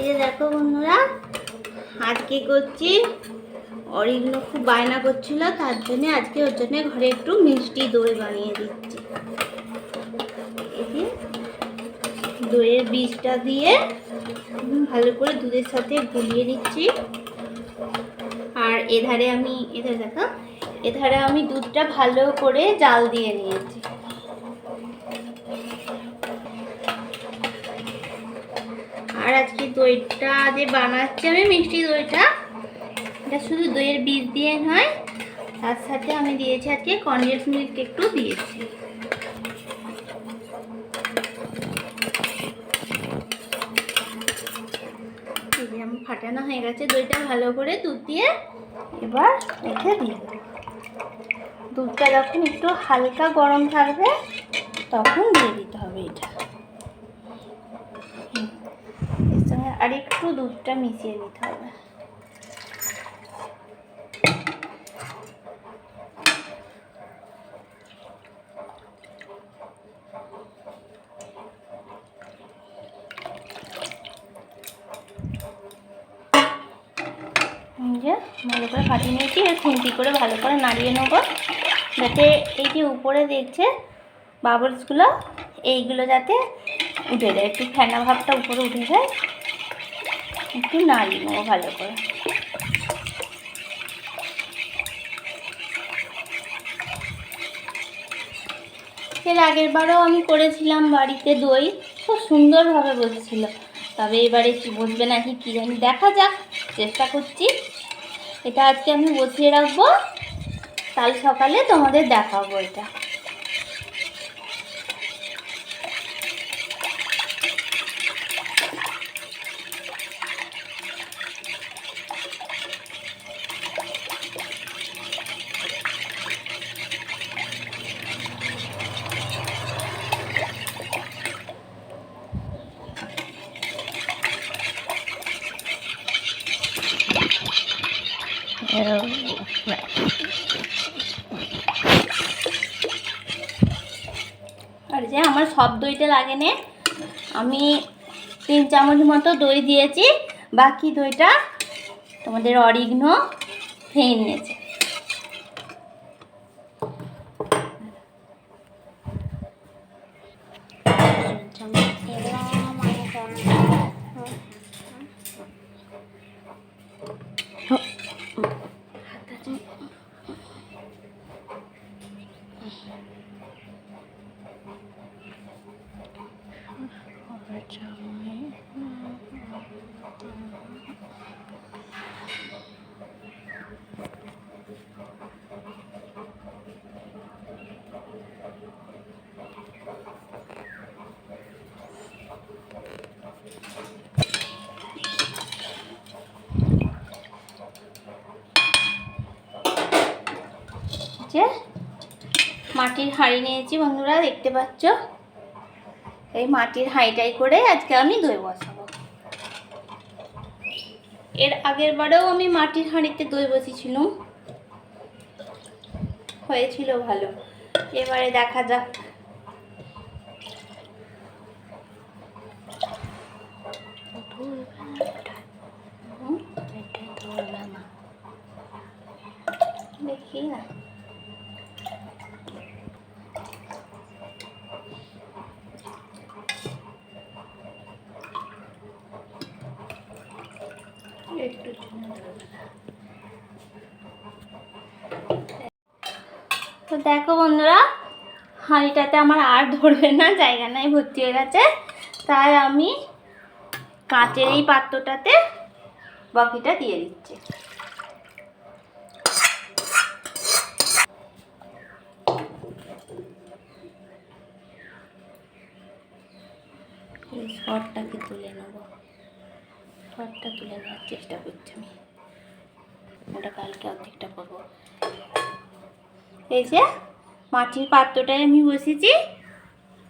এই দেখো বন্ধুরা আজকে করছি? অরিগুলো খুব বায়না করছিল, তার জন্য আজকে ওর জন্য ঘরে একটু মিষ্টি দই বানিয়ে দিচ্ছি। দইয়ের বীজটা দিয়ে ভালো করে দুধের সাথে গুলিয়ে নিচ্ছি। আর এধারে আমি, এধারে দেখো, এধারে আমি দুধটা ভালো করে জাল দিয়ে নিয়েছি আর আজকে দইটা যে বানাচ্ছি আমি, মিষ্টি দইটা, এটা শুধু দইয়ের বীজ দিয়ে নয়, তার সাথে আমি দিয়েছি আজকে কনডেন্স মিল্ক একটু দিয়েছি। আমার ফাটানো হয়ে গেছে, দইটা ভালো করে দুধ দিয়ে এবার রেখে দিই। দুধটা যখন একটু হালকা গরম থাকবে, তখন দিয়ে দিতে হবে এটা। আর একটু দুধটা মিশিয়ে নিতে হবে। ভালো করে ফাটিয়ে নিয়েছি, এর খুন্তি করে ভালো করে নাড়িয়ে নেব, যাতে এই যে উপরে দেখছে বাবলসগুলো এইগুলো যাতে উঠে যায় একটু ফেনা ভাবটা উপরে উঠে যায়। একটু নাড়িয়ে নেব ভালো করে। এর আগের বারও আমি করেছিলাম বাড়িতে দই, খুব সুন্দরভাবে বসেছিল তবে এবারে কি বসবে নাকি কী জানি, দেখা যাক, চেষ্টা করছি। এটা আজকে আমি বসিয়ে রাখব, কাল সকালে তোমাদের দেখাবো এটা। আর যে আমার সব দইটা লাগে আমি তিন চামচ মতো দই দিয়েছি, বাকি দইটা তোমাদের অরিগ্ন খেয়ে নিয়েছে যে মাটির হাঁড়ি নিয়েছি বন্ধুরা, দেখতে পাচ্ছ? এই মাটির হাঁড়িটাই করে আজকে আমি দই বসাবো। এর আগের বারেও আমি মাটির হাঁড়িতে দই বসিয়েছিলাম হয়েছিল ভালো। এবারে দেখা যাক। দেখি না। তো দেখো বন্ধুরা, হাঁড়িটাতে আমার আর ধরবে না, জায়গা নাই, ভর্তি হয়ে গেছে। তাই আমি কাঁচের এই পাত্রটাতে বাকিটা দিয়ে দিচ্ছি। তুলে নেব। শটটা তুলে নেওয়ার চেষ্টা করছি আমি। ওটা কালকে অর্ধেকটা করব। এই যে, মাটির পাত্রটায় আমি বসেছি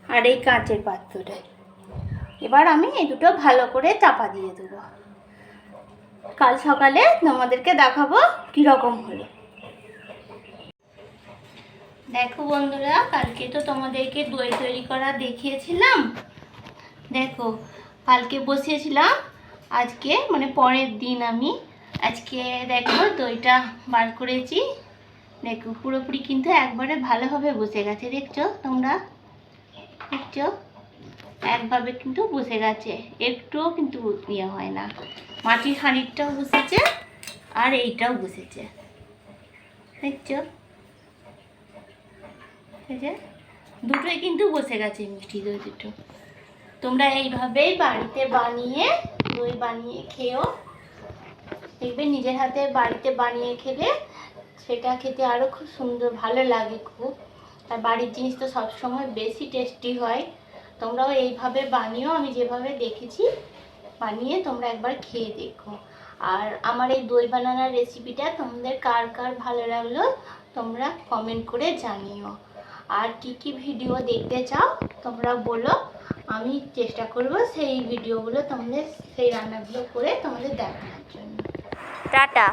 আর এই কাঁচের পাত্রটায়। এবার আমি এই দুটো ভালো করে চাপা দিয়ে দেবো। কাল সকালে তোমাদেরকে দেখাবো কীরকম হলো। দেখো বন্ধুরা, কালকে তো তোমাদেরকে দই তৈরি করা দেখিয়েছিলাম। দেখো, কালকে বসিয়েছিলাম আজকে মানে পরের দিন আমি আজকে দেখো দইটা বার করেছি। দেখো, পুরোপুরি কিন্তু একবারে ভালোভাবে বসে গেছে, দেখছ তোমরা? দেখছ? একভাবে কিন্তু বসে গেছে, একটুও কিন্তু ইয়ে হয় না। মাটির হাঁড়িটাও বসেছে আর এইটাও বসেছে। দেখছ? এই যে, দুটোই কিন্তু বসে গেছে মিষ্টি দই দুটো। তোমরা এইভাবেই বাড়িতে বানিয়ে দই বানিয়ে খেও দেখবে নিজের হাতে বাড়িতে বানিয়ে খেলে সেটা খেতে আরও খুব সুন্দর, ভালো লাগে খুব। আর বাড়ির জিনিস তো সবসময় বেশি টেস্টি হয়। তোমরাও এইভাবে বানিয়েও আমি যেভাবে দেখেছি বানিয়ে তোমরা একবার খেয়ে দেখো। আর আমার এই দই বানানোর রেসিপিটা তোমাদের কার কার ভালো লাগল তোমরা কমেন্ট করে জানিও। আর কি কি ভিডিও দেখতে চাও তোমরা বলো। আমি চেষ্টা করব সেই ভিডিওগুলো তোমাদের সেই রান্নাগুলো করে তোমাদের দেখানোর জন্য। টাটা।